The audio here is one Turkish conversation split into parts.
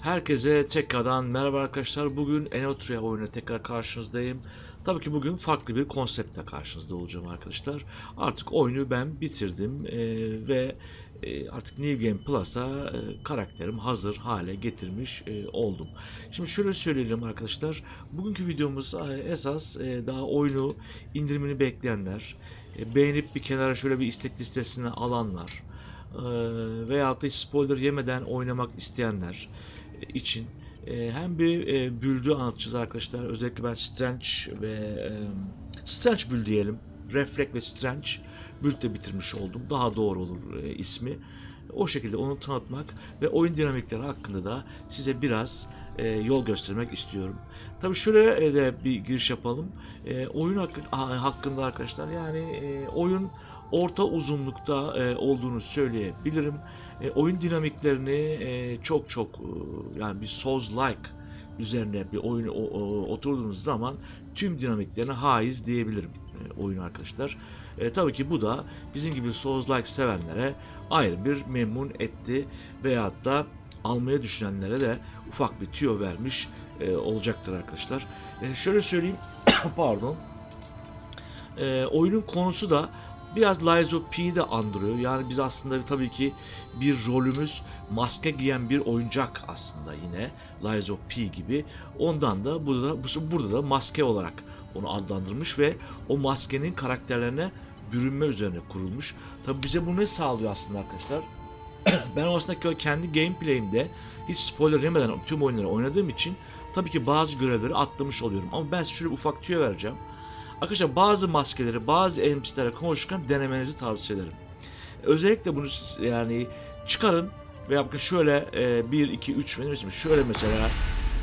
Herkese tekrardan merhaba arkadaşlar. Bugün Enotria oyunu tekrar karşınızdayım. Tabii ki bugün farklı bir konseptle karşınızda olacağım arkadaşlar. Artık oyunu ben bitirdim eee, ve eee, artık New Game Plus'a eee, karakterim hazır hale getirmiş eee, oldum. Şimdi şöyle söyleyelim arkadaşlar. Bugünkü videomuz eee, esas eee, daha oyunu indirimini bekleyenler, eee, beğenip bir kenara şöyle bir istek listesine alanlar, eee, veyahut da hiç spoiler yemeden oynamak isteyenler için e, hem bir e, büldü anlatacağız arkadaşlar. Özellikle ben Strange ve e, Strange Build diyelim. Reflect ve Strange Build de bitirmiş oldum. Daha doğru olur ismi. O şekilde onu tanıtmak ve oyun dinamikleri hakkında da size biraz yol göstermek istiyorum. Tabii şöyle de bir giriş yapalım. Oyun hakkı- ha- hakkında arkadaşlar yani oyun orta uzunlukta olduğunu söyleyebilirim. E, oyun dinamiklerini e, çok çok e, yani bir Souls-like üzerine bir oyun o- o- oturduğunuz zaman tüm dinamiklerine haiz diyebilirim e, oyun arkadaşlar. E, tabii ki bu da bizim gibi Souls-like sevenlere ayrı bir memnun etti veyahut da almaya düşünenlere de ufak bir tüyo vermiş e, olacaktır arkadaşlar. E, şöyle söyleyeyim pardon. E, oyunun konusu da biraz Lies P'yi de andırıyor. Yani biz aslında tabii ki bir rolümüz maske giyen bir oyuncak aslında yine Lies P gibi. Ondan da burada da, bu- burada da maske olarak onu adlandırmış ve o maskenin karakterlerine bürünme üzerine kurulmuş. Tabii bize bu ne sağlıyor aslında arkadaşlar? ben aslında kendi gameplay'imde hiç spoiler yemeden tüm oyunları oynadığım için tabii ki bazı görevleri atlamış oluyorum. Ama ben size şöyle ufak tüyo vereceğim. Arkadaşlar bazı maskeleri, bazı NPC'lere konuşurken denemenizi tavsiye ederim. Özellikle bunu yani çıkarın ve bakın şöyle 1, 2, 3 benim için şöyle mesela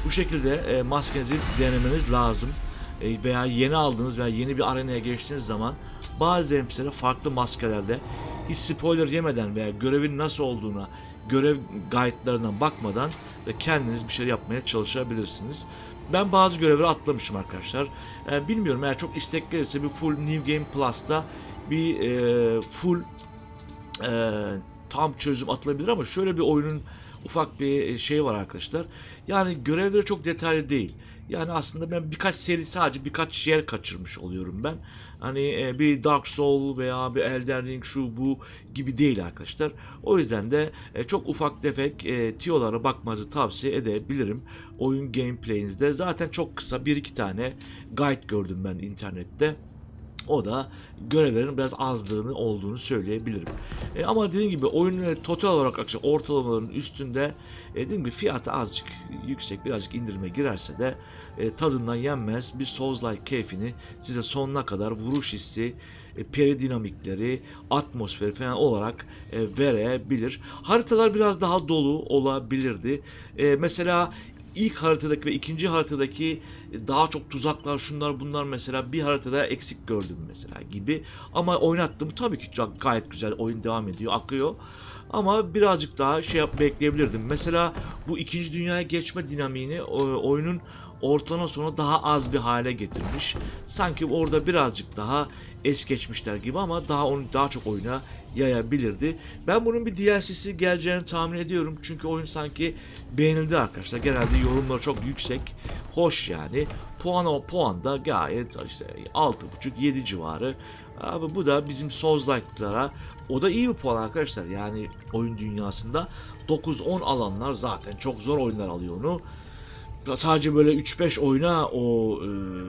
bu şekilde e, maskenizi denemeniz lazım. E, veya yeni aldığınız veya yeni bir arenaya geçtiğiniz zaman bazı NPC'lere farklı maskelerde hiç spoiler yemeden veya görevin nasıl olduğuna görev guide'larından bakmadan da kendiniz bir şey yapmaya çalışabilirsiniz. Ben bazı görevleri atlamışım arkadaşlar. E, bilmiyorum eğer çok istek gelirse bir full New Game Plus'ta bir e, full e, tam çözüm atılabilir ama şöyle bir oyunun ufak bir şey var arkadaşlar. Yani görevleri çok detaylı değil. Yani aslında ben birkaç seri sadece birkaç yer kaçırmış oluyorum ben. Hani e, bir Dark Soul veya bir Elden Ring şu bu gibi değil arkadaşlar. O yüzden de e, çok ufak tefek e, tiyolara bakmanızı tavsiye edebilirim. Oyun gameplay'inizde zaten çok kısa bir iki tane guide gördüm ben internette. O da görevlerin biraz azlığını olduğunu söyleyebilirim. E, ama dediğim gibi oyun e, total olarak arkadaşlar ortalamaların üstünde e, dediğim gibi fiyatı azıcık yüksek birazcık indirime girerse de e, tadından yenmez bir Souls-like keyfini size sonuna kadar vuruş hissi, e, peri dinamikleri, atmosferi falan olarak e, verebilir. Haritalar biraz daha dolu olabilirdi. E, mesela ilk haritadaki ve ikinci haritadaki daha çok tuzaklar şunlar bunlar mesela bir haritada eksik gördüm mesela gibi. Ama oynattım. Tabii ki gayet güzel oyun devam ediyor akıyor ama birazcık daha şey yap bekleyebilirdim mesela bu ikinci dünyaya geçme dinamiğini oyunun ortalama sonra daha az bir hale getirmiş sanki orada birazcık daha es geçmişler gibi ama daha onu daha çok oyuna yayabilirdi. Ben bunun bir DLC'si geleceğini tahmin ediyorum. Çünkü oyun sanki beğenildi arkadaşlar. Genelde yorumları çok yüksek. Hoş yani. Puan o puan da gayet işte 6.5-7 civarı. Abi bu da bizim Souls-like'lara o da iyi bir puan arkadaşlar. Yani oyun dünyasında 9-10 alanlar zaten çok zor oyunlar alıyor onu. Sadece böyle 3-5 oyuna o e,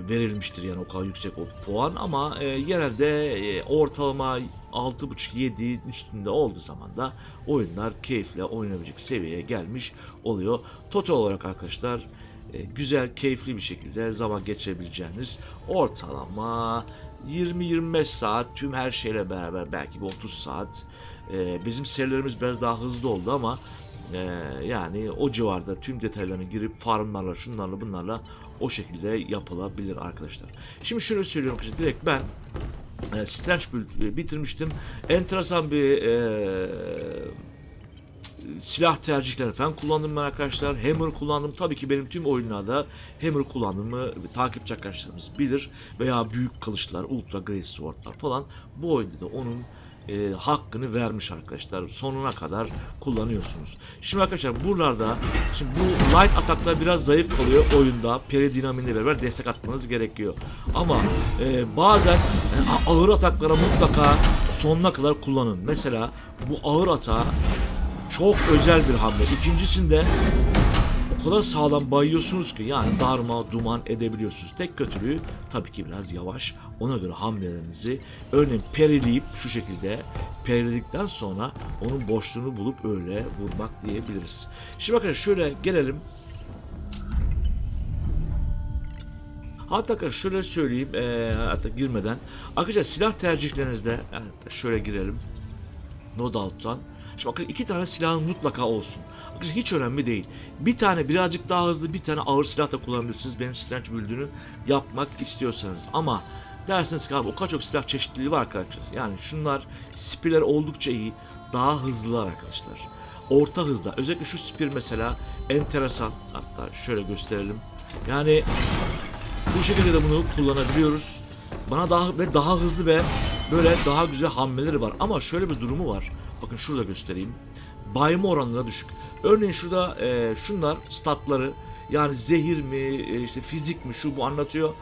verilmiştir yani o kadar yüksek o puan ama e, genelde e, ortalama 6.5-7 üstünde olduğu zaman da oyunlar keyifle oynanabilecek seviyeye gelmiş oluyor. Total olarak arkadaşlar e, güzel, keyifli bir şekilde zaman geçirebileceğiniz ortalama 20-25 saat tüm her şeyle beraber belki bir 30 saat. E, bizim serilerimiz biraz daha hızlı oldu ama e, yani o civarda tüm detaylarına girip farmlarla şunlarla bunlarla o şekilde yapılabilir arkadaşlar. Şimdi şöyle söylüyorum ki direkt ben e, Strange e, bitirmiştim. Enteresan bir e, silah tercihlerini falan kullandım ben arkadaşlar. Hammer kullandım. Tabii ki benim tüm oyunlarda Hammer kullandığımı takipçi arkadaşlarımız bilir. Veya büyük kılıçlar, Ultra Great Sword'lar falan. Bu oyunda da onun e, hakkını vermiş arkadaşlar. Sonuna kadar kullanıyorsunuz. Şimdi arkadaşlar buralarda şimdi bu light ataklar biraz zayıf kalıyor oyunda. Peri dinamiğiyle beraber destek atmanız gerekiyor. Ama e, bazen e, ağır ataklara mutlaka sonuna kadar kullanın. Mesela bu ağır atağı çok özel bir hamle. İkincisinde o kadar sağlam bayıyorsunuz ki yani darma duman edebiliyorsunuz. Tek kötülüğü tabii ki biraz yavaş. Ona göre hamlelerinizi örneğin perileyip şu şekilde periledikten sonra onun boşluğunu bulup öyle vurmak diyebiliriz. Şimdi bakın şöyle gelelim. Hatta şöyle söyleyeyim eee hatta girmeden. Arkadaşlar silah tercihlerinizde evet, şöyle girelim. No Doubt'tan. Şimdi bakın iki tane silahın mutlaka olsun. Arkadaşlar hiç önemli değil. Bir tane birazcık daha hızlı bir tane ağır silah da kullanabilirsiniz. Benim Strange Build'ünü yapmak istiyorsanız. Ama dersiniz ki abi o kadar çok silah çeşitliliği var arkadaşlar. Yani şunlar spirler oldukça iyi. Daha hızlılar arkadaşlar. Orta hızda. Özellikle şu spir mesela enteresan. Hatta şöyle gösterelim. Yani bu şekilde de bunu kullanabiliyoruz. Bana daha ve daha hızlı ve böyle daha güzel hamleleri var. Ama şöyle bir durumu var. Bakın şurada göstereyim. Bayma oranları düşük. Örneğin şurada e, şunlar statları yani zehir mi e, işte fizik mi şu bu anlatıyor.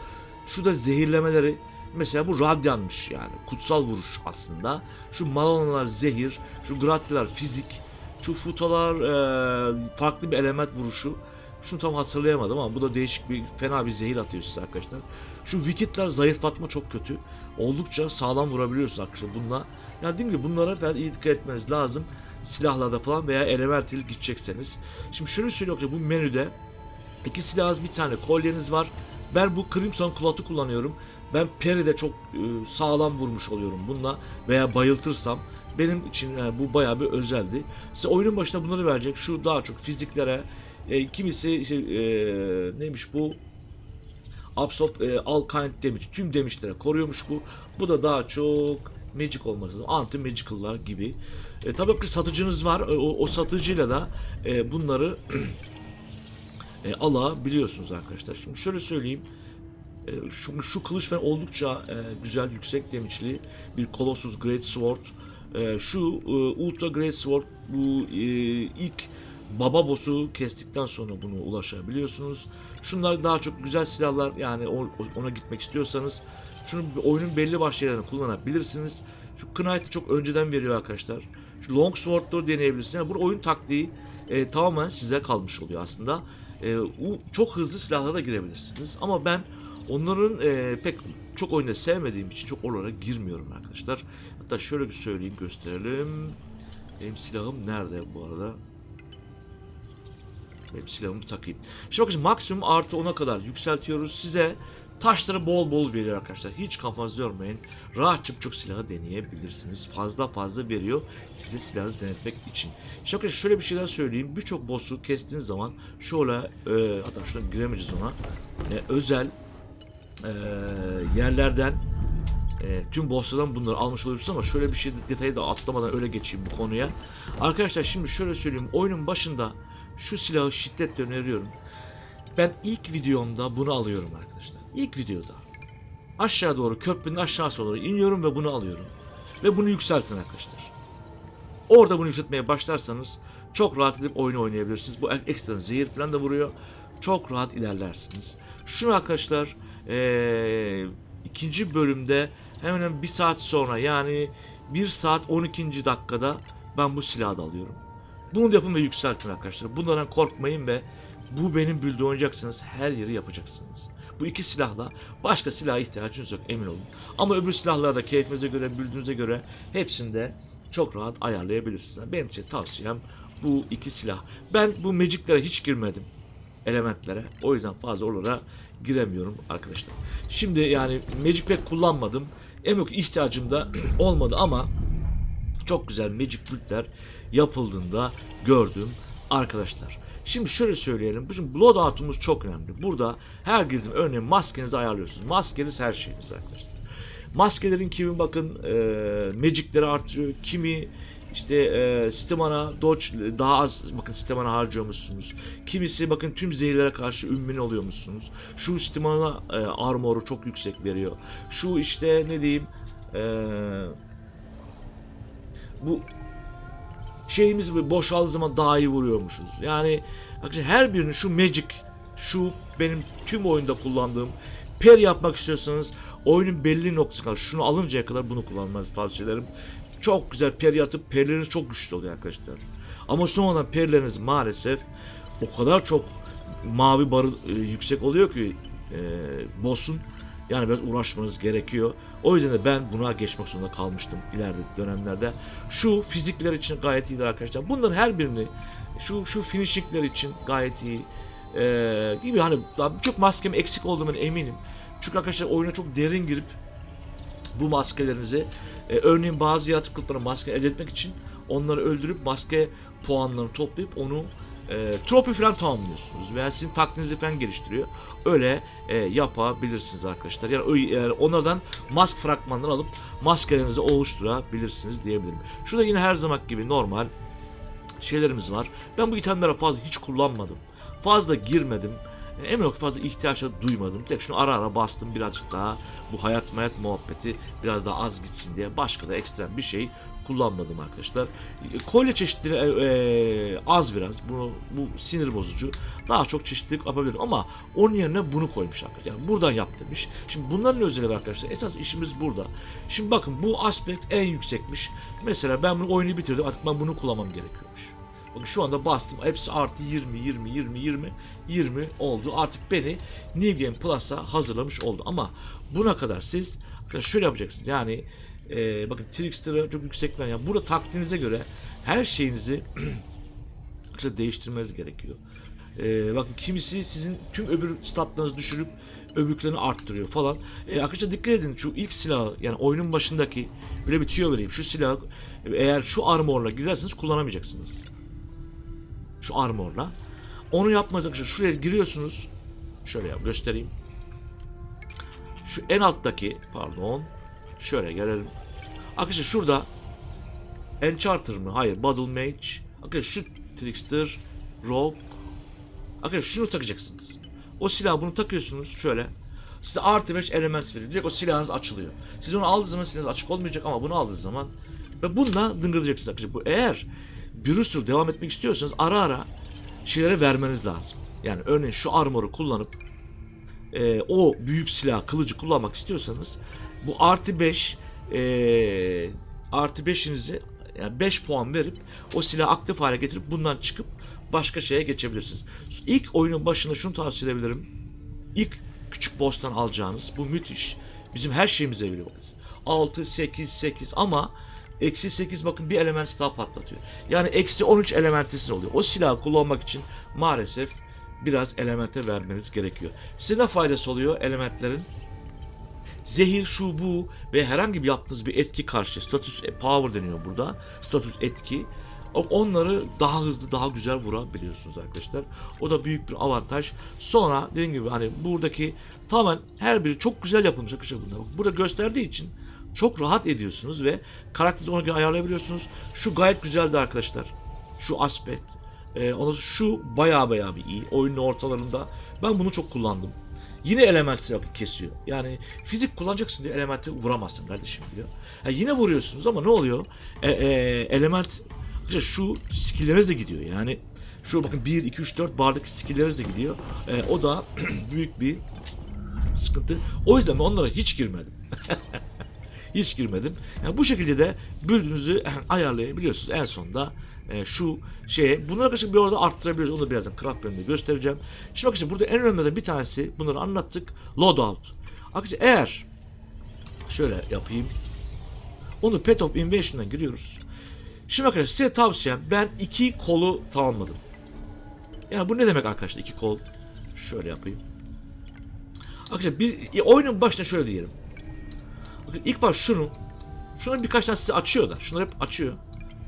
Şurada zehirlemeleri mesela bu radyanmış yani kutsal vuruş aslında. Şu malanalar zehir, şu gratiler fizik, şu futalar e, farklı bir element vuruşu. Şunu tam hatırlayamadım ama bu da değişik bir fena bir zehir atıyor size arkadaşlar. Şu wikitler zayıflatma çok kötü. Oldukça sağlam vurabiliyorsunuz arkadaşlar bununla. Yani dediğim gibi bunlara ben iyi dikkat etmeniz lazım. Silahlarda falan veya elemental gidecekseniz. Şimdi şunu söylüyorum bu menüde iki silahınız bir tane kolyeniz var. Ben bu Crimson Cloth'u kullanıyorum. Ben Peri'de çok e, sağlam vurmuş oluyorum bununla veya bayıltırsam benim için e, bu bayağı bir özeldi. Size oyunun başında bunları verecek. Şu daha çok fiziklere, e, kimisi işte, e, neymiş bu Absorb e, all kind damage. Tüm damage'lere koruyormuş bu. Bu da daha çok magic olması lazım. Anti magical'lar gibi. E, tabii ki satıcınız var. E, O, o satıcıyla da e, bunları e, alabiliyorsunuz arkadaşlar. Şimdi şöyle söyleyeyim. E, şu, şu kılıç ben oldukça e, güzel, yüksek damage'li bir Colossus Great Sword. E, şu e, Ultra Great Sword bu e, ilk baba boss'u kestikten sonra bunu ulaşabiliyorsunuz. Şunlar daha çok güzel silahlar yani ona gitmek istiyorsanız şunu oyunun belli başlı kullanabilirsiniz. Şu Knight'ı çok önceden veriyor arkadaşlar. Şu Long Sword'ları deneyebilirsiniz. Yani bu oyun taktiği e, tamamen size kalmış oluyor aslında. E, çok hızlı silahlara da girebilirsiniz. Ama ben onların e, pek çok oyunda sevmediğim için çok oralara girmiyorum arkadaşlar. Hatta şöyle bir söyleyeyim gösterelim. Benim silahım nerede bu arada? Benim silahımı takayım. Şimdi bakın maksimum artı 10'a kadar yükseltiyoruz. Size taşları bol bol veriyor arkadaşlar. Hiç kafanızı yormayın. Rahatça çok silahı deneyebilirsiniz. Fazla fazla veriyor size silahı denetmek için. Şimdi bakın şöyle bir şeyler söyleyeyim. Birçok boss'u kestiğiniz zaman şöyle e, hatta şuna giremeyeceğiz ona. E, özel e, yerlerden e, tüm bosslardan bunları almış oluyorsunuz ama şöyle bir şey detayı da atlamadan öyle geçeyim bu konuya. Arkadaşlar şimdi şöyle söyleyeyim. Oyunun başında şu silahı şiddetle öneriyorum. Ben ilk videomda bunu alıyorum arkadaşlar. İlk videoda. Aşağı doğru köprünün aşağısı doğru iniyorum ve bunu alıyorum. Ve bunu yükseltin arkadaşlar. Orada bunu yükseltmeye başlarsanız çok rahat edip oyunu oynayabilirsiniz. Bu ekstra zehir falan da vuruyor. Çok rahat ilerlersiniz. Şunu arkadaşlar eee, ikinci bölümde hemen hemen bir saat sonra yani 1 saat 12. dakikada ben bu silahı da alıyorum. Bunu da yapın ve yükseltin arkadaşlar. Bunlardan korkmayın ve bu benim build'de oynayacaksınız. Her yeri yapacaksınız. Bu iki silahla başka silaha ihtiyacınız yok emin olun. Ama öbür silahları da keyfinize göre, build'ünüze göre hepsinde çok rahat ayarlayabilirsiniz. Benim için tavsiyem bu iki silah. Ben bu magic'lere hiç girmedim. Elementlere. O yüzden fazla oralara giremiyorum arkadaşlar. Şimdi yani magic pek kullanmadım. En yok ihtiyacım da olmadı ama çok güzel magic build'ler yapıldığında gördüm arkadaşlar. Şimdi şöyle söyleyelim. Bizim loadout'umuz çok önemli. Burada her girdim örneğin maskenizi ayarlıyorsunuz. Maskeniz her şeyiniz arkadaşlar. Maskelerin kimi bakın e, magicleri artıyor. Kimi işte e, stamina, dodge daha az bakın stamina harcıyormuşsunuz. Kimisi bakın tüm zehirlere karşı ümmün oluyormuşsunuz. Şu stamina e, armoru çok yüksek veriyor. Şu işte ne diyeyim e, bu şeyimiz boşaldığı zaman daha iyi vuruyormuşuz. Yani her birinin şu magic, şu benim tüm oyunda kullandığım per yapmak istiyorsanız oyunun belli noktası kadar şunu alıncaya kadar bunu kullanmanızı tavsiye ederim. Çok güzel peri atıp perileriniz çok güçlü oluyor arkadaşlar. Ama sonradan perileriniz maalesef o kadar çok mavi barı e, yüksek oluyor ki e, boss'un yani biraz uğraşmanız gerekiyor. O yüzden de ben buna geçmek zorunda kalmıştım ileride dönemlerde. Şu fizikler için gayet iyidir arkadaşlar. Bunların her birini şu şu finishingler için gayet iyi. Ee, gibi hani birçok maskem eksik olduğumun eminim. Çünkü arkadaşlar oyuna çok derin girip bu maskelerinizi e, örneğin bazı yaratıklıkları maske elde etmek için onları öldürüp maske puanlarını toplayıp onu e, trofi falan tamamlıyorsunuz veya sizin taklidinizi falan geliştiriyor. Öyle e, yapabilirsiniz arkadaşlar. Yani, yani onlardan mask fragmanları alıp maskelerinizi oluşturabilirsiniz diyebilirim. Şurada yine her zaman gibi normal şeylerimiz var. Ben bu itemlere fazla hiç kullanmadım. Fazla girmedim. Emin ol fazla ihtiyaç da duymadım. Tek şunu ara ara bastım birazcık daha bu hayat mayat muhabbeti biraz daha az gitsin diye. Başka da ekstrem bir şey kullanmadım arkadaşlar. Kolye çeşitleri e, e, az biraz. Bu, bu sinir bozucu. Daha çok çeşitlilik yapabilirim ama onun yerine bunu koymuş arkadaşlar. Yani buradan yap demiş. Şimdi bunların özelliği arkadaşlar. Esas işimiz burada. Şimdi bakın bu aspekt en yüksekmiş. Mesela ben bunu oyunu bitirdim. Artık ben bunu kullanmam gerekiyormuş. Bakın şu anda bastım. Hepsi artı 20, 20, 20, 20, 20 oldu. Artık beni New Game Plus'a hazırlamış oldu. Ama buna kadar siz şöyle yapacaksınız. Yani e, bakın Trickster'ı çok yüksekten yani burada taktiğinize göre her şeyinizi işte değiştirmeniz gerekiyor. E, bakın kimisi sizin tüm öbür statlarınızı düşürüp öbürlerini arttırıyor falan. E, arkadaşlar dikkat edin şu ilk silahı yani oyunun başındaki böyle bir tüyo vereyim. Şu silahı eğer şu armorla girerseniz kullanamayacaksınız. Şu armorla. Onu yapmanız arkadaşlar şuraya giriyorsunuz. Şöyle yap göstereyim. Şu en alttaki pardon. Şöyle gelelim. Arkadaşlar şurada Enchanter mı? Hayır. Battle Mage. Arkadaşlar şu Trickster, Rogue. Arkadaşlar şunu takacaksınız. O silahı bunu takıyorsunuz şöyle. Size artı 5 element veriyor. Direkt o silahınız açılıyor. Siz onu aldığınız zaman silahınız açık olmayacak ama bunu aldığınız zaman ve bununla dıngırdayacaksınız arkadaşlar. Bu eğer bir sürü devam etmek istiyorsanız ara ara şeylere vermeniz lazım. Yani örneğin şu armoru kullanıp e, o büyük silah kılıcı kullanmak istiyorsanız bu artı 5 e, artı 5'inizi yani 5 puan verip o silahı aktif hale getirip bundan çıkıp başka şeye geçebilirsiniz. İlk oyunun başında şunu tavsiye edebilirim. İlk küçük boss'tan alacağınız bu müthiş. Bizim her şeyimize veriyor. 6, 8, 8 ama eksi 8 bakın bir element daha patlatıyor. Yani eksi 13 elementisin oluyor. O silahı kullanmak için maalesef biraz elemente vermeniz gerekiyor. Size ne faydası oluyor elementlerin? Zehir, şu bu ve herhangi bir yaptığınız bir etki karşı status e, power deniyor burada. Status etki. Onları daha hızlı, daha güzel vurabiliyorsunuz arkadaşlar. O da büyük bir avantaj. Sonra dediğim gibi hani buradaki tamamen her biri çok güzel yapılmış arkadaşlar bunlar. Burada gösterdiği için çok rahat ediyorsunuz ve karakterinizi ona göre ayarlayabiliyorsunuz. Şu gayet güzeldi arkadaşlar. Şu aspect. Ee, şu baya baya bir iyi. Oyunun ortalarında. Ben bunu çok kullandım. Yine element kesiyor. Yani fizik kullanacaksın diye elementi vuramazsın kardeşim diyor. Ha, yine vuruyorsunuz ama ne oluyor? E, e, element işte şu skillleriniz de gidiyor. Yani şu bakın 1, 2, 3, 4 bardaki skillleriniz de gidiyor. E, o da büyük bir sıkıntı. O yüzden ben onlara hiç girmedim. hiç girmedim. Yani bu şekilde de büldünüzü ayarlayabiliyorsunuz. En sonunda e, şu şeye bunları arkadaşlar bir orada arttırabiliyoruz. Onu da birazdan craft bölümünde göstereceğim. Şimdi arkadaşlar burada en önemlilerden bir tanesi bunları anlattık. Loadout. Arkadaşlar eğer şöyle yapayım. Onu Path of Invasion'dan giriyoruz. Şimdi arkadaşlar size tavsiyem ben iki kolu tamamladım. Yani bu ne demek arkadaşlar iki kol? Şöyle yapayım. Arkadaşlar bir oyunun başına şöyle diyelim. Bakın ilk baş şunu şunu birkaç tane size açıyor da. Şunları hep açıyor.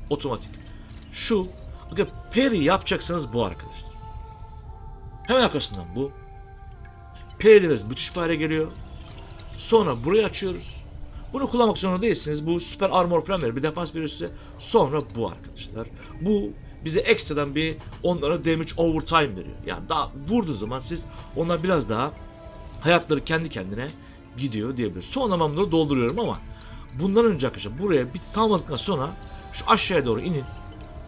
Otomatik. Şu bakın peri yapacaksanız bu arkadaşlar. Hemen arkasından bu. Perileriniz müthiş bir geliyor. Sonra burayı açıyoruz. Bunu kullanmak zorunda değilsiniz. Bu süper armor falan verir. Bir defans veriyor size. Sonra bu arkadaşlar. Bu bize ekstradan bir onlara damage overtime veriyor. Yani daha vurduğu zaman siz onlar biraz daha hayatları kendi kendine gidiyor diyebiliriz. Sonra ben bunları dolduruyorum ama bundan önce arkadaşlar buraya bir tamamladıktan sonra Şu aşağıya doğru inin.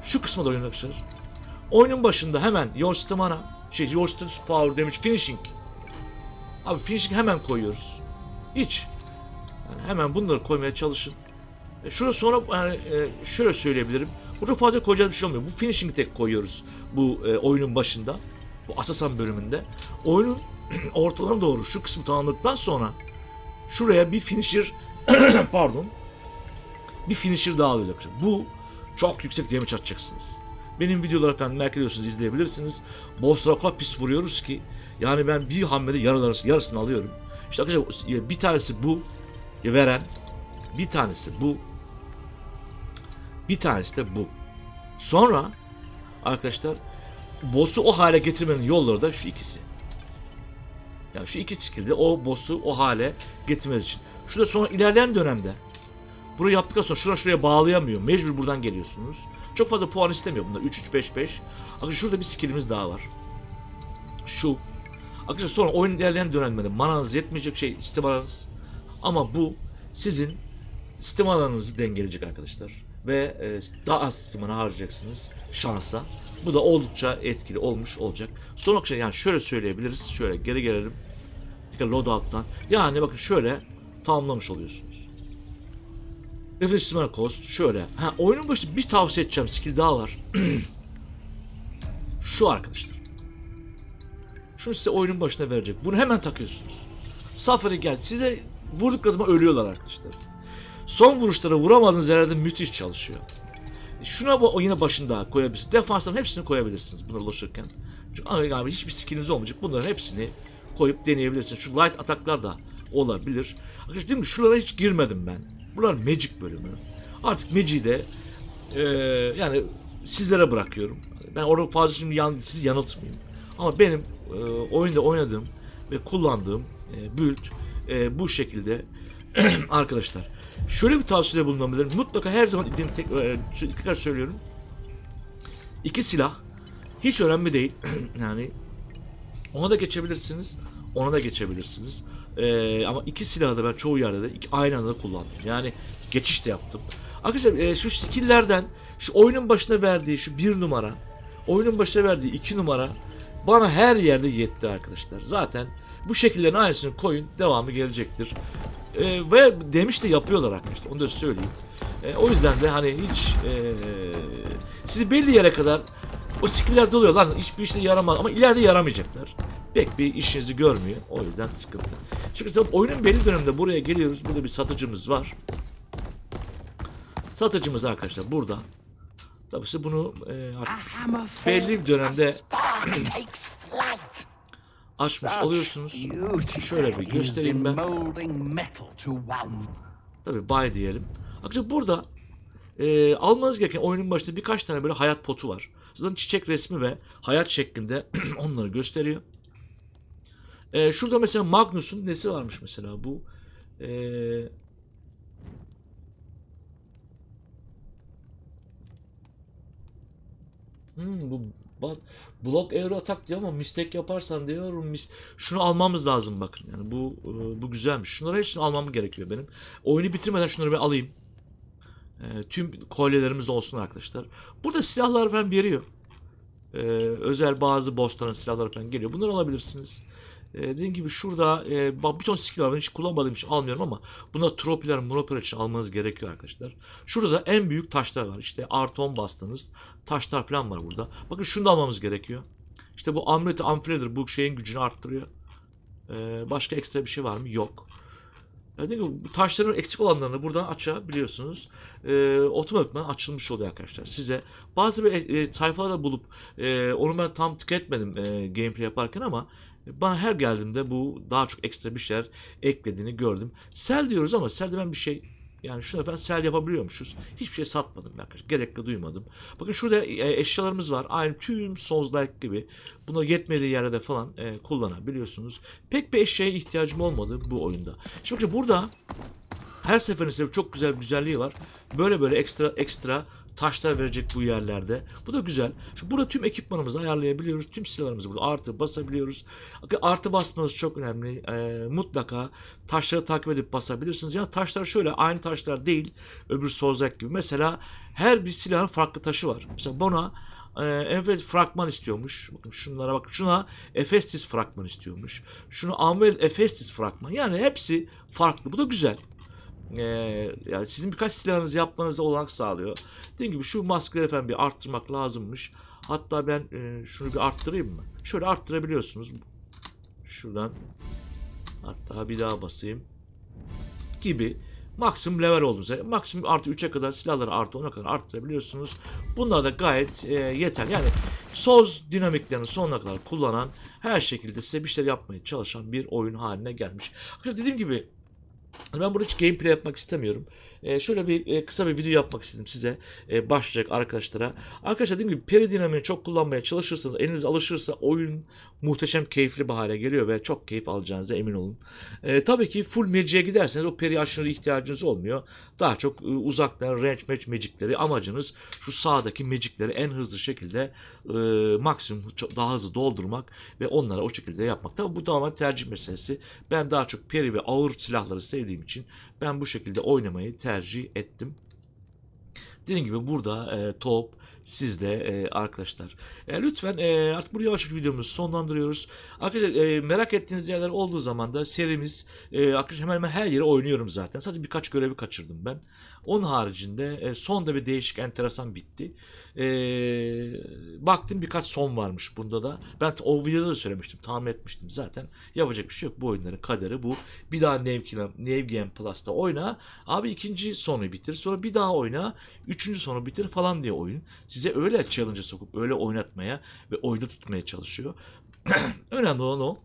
Şu doğru inin arkadaşlar. Oyunun başında hemen your stamina, şey your status power damage finishing. Abi finishing hemen koyuyoruz. Hiç. Yani hemen bunları koymaya çalışın. E, şurada sonra yani e, şöyle söyleyebilirim. Burada fazla koyacağız bir şey olmuyor. Bu finishing'i tek koyuyoruz bu e, oyunun başında. Bu Asasan bölümünde. Oyunun ortalarına doğru şu kısmı tamamladıktan sonra şuraya bir finisher pardon bir finisher daha alacak. Bu çok yüksek damage atacaksınız. Benim videoları efendim merak ediyorsunuz izleyebilirsiniz. Bosslara kadar pis vuruyoruz ki yani ben bir hamlede yarıları, yarısını alıyorum. İşte arkadaşlar bir tanesi bu veren bir tanesi bu bir tanesi de bu. Sonra arkadaşlar boss'u o hale getirmenin yolları da şu ikisi. Yani şu iki skill'de o boss'u o hale getirmeniz için. Şurada sonra ilerleyen dönemde burayı yaptıktan sonra şuna şuraya bağlayamıyor. Mecbur buradan geliyorsunuz. Çok fazla puan istemiyor bunda. 3 3 5 5. Arkadaşlar şurada bir skill'imiz daha var. Şu. Arkadaşlar sonra oyun ilerleyen dönemde mananız yetmeyecek şey istimanız. Ama bu sizin istimanlarınızı dengeleyecek arkadaşlar. Ve e, daha az istimana harcayacaksınız şansa. Bu da oldukça etkili olmuş olacak. Son olarak şey, yani şöyle söyleyebiliriz. Şöyle geri gelelim. Loadout'tan. Yani bakın şöyle tamamlamış oluyorsunuz. Stamina Cost şöyle. Ha, oyunun başında bir tavsiye edeceğim skill daha var. Şu arkadaşlar. Şunu size oyunun başına verecek. Bunu hemen takıyorsunuz. Safari gel. Size vurdukları zaman ölüyorlar arkadaşlar. Son vuruşlara vuramadığınız yerlerde müthiş çalışıyor. Şuna bu yine başında koyabilirsiniz. Defansların hepsini koyabilirsiniz bunları ulaşırken. Çünkü abi hiçbir skilliniz olmayacak. Bunların hepsini koyup deneyebilirsiniz. Şu light ataklar da olabilir. Arkadaşlar değil mi? Şuralara hiç girmedim ben. Bunlar Magic bölümü. Artık Magic'i de e, yani sizlere bırakıyorum. Ben orada fazla şimdi yan, sizi yanıltmayayım. Ama benim e, oyunda oynadığım ve kullandığım e, build e, bu şekilde arkadaşlar. Şöyle bir tavsiyede bulunabilirim. Mutlaka her zaman dediğim tek, e, tekrar söylüyorum. İki silah hiç önemli değil. yani ona da geçebilirsiniz. Ona da geçebilirsiniz. Ee, ama iki silahı da ben çoğu yerde de iki, aynı anda kullandım. Yani geçiş de yaptım. Arkadaşlar e, şu skill'lerden şu oyunun başına verdiği şu bir numara oyunun başına verdiği iki numara bana her yerde yetti arkadaşlar. Zaten bu şekillerin aynısını koyun devamı gelecektir. Ee, ve demiş de yapıyorlar arkadaşlar. Onu da söyleyeyim. Ee, o yüzden de hani hiç e, sizi belli yere kadar o skiller doluyor lan hiçbir işe yaramaz ama ileride yaramayacaklar. Pek bir işinizi görmüyor. O yüzden sıkıntı. Şimdi tabii oyunun belli döneminde buraya geliyoruz. Burada bir satıcımız var. Satıcımız arkadaşlar burada. Tabii size bunu e, artık belli bir dönemde açmış oluyorsunuz. Şöyle bir göstereyim ben. Tabii buy diyelim. Arkadaşlar burada e, almanız gereken oyunun başında birkaç tane böyle hayat potu var. Zaten çiçek resmi ve hayat şeklinde onları gösteriyor. E, şurada mesela Magnus'un nesi varmış mesela bu? E, hmm, bu bak Block Euro Attack diyor ama mistake yaparsan diyorum mis şunu almamız lazım bakın. Yani bu e, bu güzelmiş. Şunları hepsini almam gerekiyor benim. Oyunu bitirmeden şunları bir alayım. E, tüm kolyelerimiz olsun arkadaşlar. Burada silahlar falan veriyor. E, özel bazı bossların silahları falan geliyor. Bunları alabilirsiniz. E, dediğim gibi şurada e, bir ton skill var. Ben hiç kullanmadığım için almıyorum ama buna tropiler, monopiler için almanız gerekiyor arkadaşlar. Şurada da en büyük taşlar var. İşte artı 10 bastığınız taşlar falan var burada. Bakın şunu da almamız gerekiyor. İşte bu amuleti amfiledir. Bu şeyin gücünü arttırıyor. E, başka ekstra bir şey var mı? Yok. Yani bu taşların eksik olanlarını buradan açabiliyorsunuz. E, otomatikman açılmış oluyor arkadaşlar. Size bazı bir e, sayfalarda bulup e, onu ben tam tüketmedim e, gameplay yaparken ama bana her geldiğimde bu daha çok ekstra bir şeyler eklediğini gördüm. Sel diyoruz ama selde ben bir şey yani şuna ben sel yapabiliyormuşuz. Hiçbir şey satmadım arkadaşlar. Gerek de duymadım. Bakın şurada e, eşyalarımız var. Aynı tüm Souls-like gibi. Buna yetmediği yerde falan e, kullanabiliyorsunuz. Pek bir eşyaya ihtiyacım olmadı bu oyunda. Şimdi bakın burada her seferinde çok güzel bir güzelliği var. Böyle böyle ekstra ekstra taşlar verecek bu yerlerde. Bu da güzel. Şimdi burada tüm ekipmanımızı ayarlayabiliyoruz. Tüm silahlarımızı burada artı basabiliyoruz. Artı basmanız çok önemli. Ee, mutlaka taşları takip edip basabilirsiniz. Ya taşlar şöyle aynı taşlar değil. Öbür Sozak gibi. Mesela her bir silahın farklı taşı var. Mesela buna e, Enfes fragman istiyormuş. Bakın şunlara bak. Şuna Efestis fragman istiyormuş. Şunu Amvel Efestis fragman. Yani hepsi farklı. Bu da güzel. Ee, yani sizin birkaç silahınızı yapmanıza olanak sağlıyor. Dediğim gibi şu maskeleri efendim bir arttırmak lazımmış. Hatta ben e, şunu bir arttırayım mı? Şöyle arttırabiliyorsunuz. Şuradan hatta bir daha basayım. Gibi maksimum level olduğunuzda maksimum artı 3'e kadar silahları artı 10'a kadar arttırabiliyorsunuz. Bunlar da gayet e, yeter. Yani Soz dinamiklerini sonuna kadar kullanan her şekilde size bir şeyler yapmaya çalışan bir oyun haline gelmiş. Arkadaşlar dediğim gibi ben burada hiç gameplay yapmak istemiyorum. Ee, şöyle bir e, kısa bir video yapmak istedim size. e, başlayacak arkadaşlara. Arkadaşlar dediğim gibi peri dinamiğini çok kullanmaya çalışırsanız, eliniz alışırsa oyun muhteşem keyifli bir hale geliyor ve çok keyif alacağınıza emin olun. E, tabii ki full magic'e giderseniz o peri aşırı ihtiyacınız olmuyor. Daha çok e, uzaktan range match magic'leri amacınız şu sağdaki magic'leri en hızlı şekilde e, maksimum daha hızlı doldurmak ve onları o şekilde yapmak. Tabii bu tamamen tercih meselesi. Ben daha çok peri ve ağır silahları sevdiğim için ben bu şekilde oynamayı tercih ettim. Dediğim gibi burada e, top sizde e, arkadaşlar. E, lütfen e, artık buraya yavaş videomuzu sonlandırıyoruz. Arkadaşlar e, merak ettiğiniz yerler olduğu zaman da serimiz e, arkadaşlar hemen hemen her yere oynuyorum zaten. Sadece birkaç görevi kaçırdım ben. Onun haricinde e, son da bir değişik enteresan bitti. E, baktım birkaç son varmış bunda da. Ben o videoda da söylemiştim. Tahmin etmiştim zaten. Yapacak bir şey yok. Bu oyunların kaderi bu. Bir daha Nevgame, Nevgame Plus'ta oyna. Abi ikinci sonu bitir. Sonra bir daha oyna. Üçüncü sonu bitir falan diye oyun. Size öyle challenge'a sokup öyle oynatmaya ve oyunda tutmaya çalışıyor. Önemli olan o.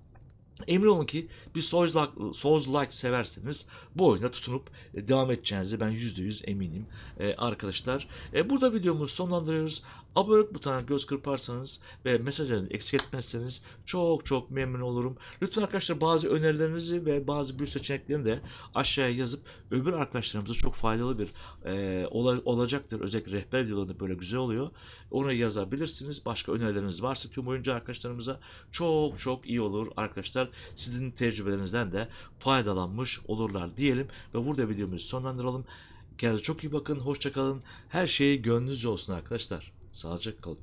Emin olun ki bir Souls-like, severseniz bu oyuna tutunup e, devam edeceğinize ben %100 eminim e, arkadaşlar. E, burada videomuzu sonlandırıyoruz. Abonelik butonuna göz kırparsanız ve mesajlarınızı eksik etmezseniz çok çok memnun olurum. Lütfen arkadaşlar bazı önerilerinizi ve bazı büyük seçeneklerini de aşağıya yazıp öbür arkadaşlarımıza çok faydalı bir e, ola- olacaktır. Özellikle rehber videolarında böyle güzel oluyor. Onu yazabilirsiniz. Başka önerileriniz varsa tüm oyuncu arkadaşlarımıza çok çok iyi olur arkadaşlar. Sizin tecrübelerinizden de faydalanmış olurlar diyelim ve burada videomuzu sonlandıralım. Kendinize çok iyi bakın, hoşça kalın. Her şey gönlünüzce olsun arkadaşlar. surgical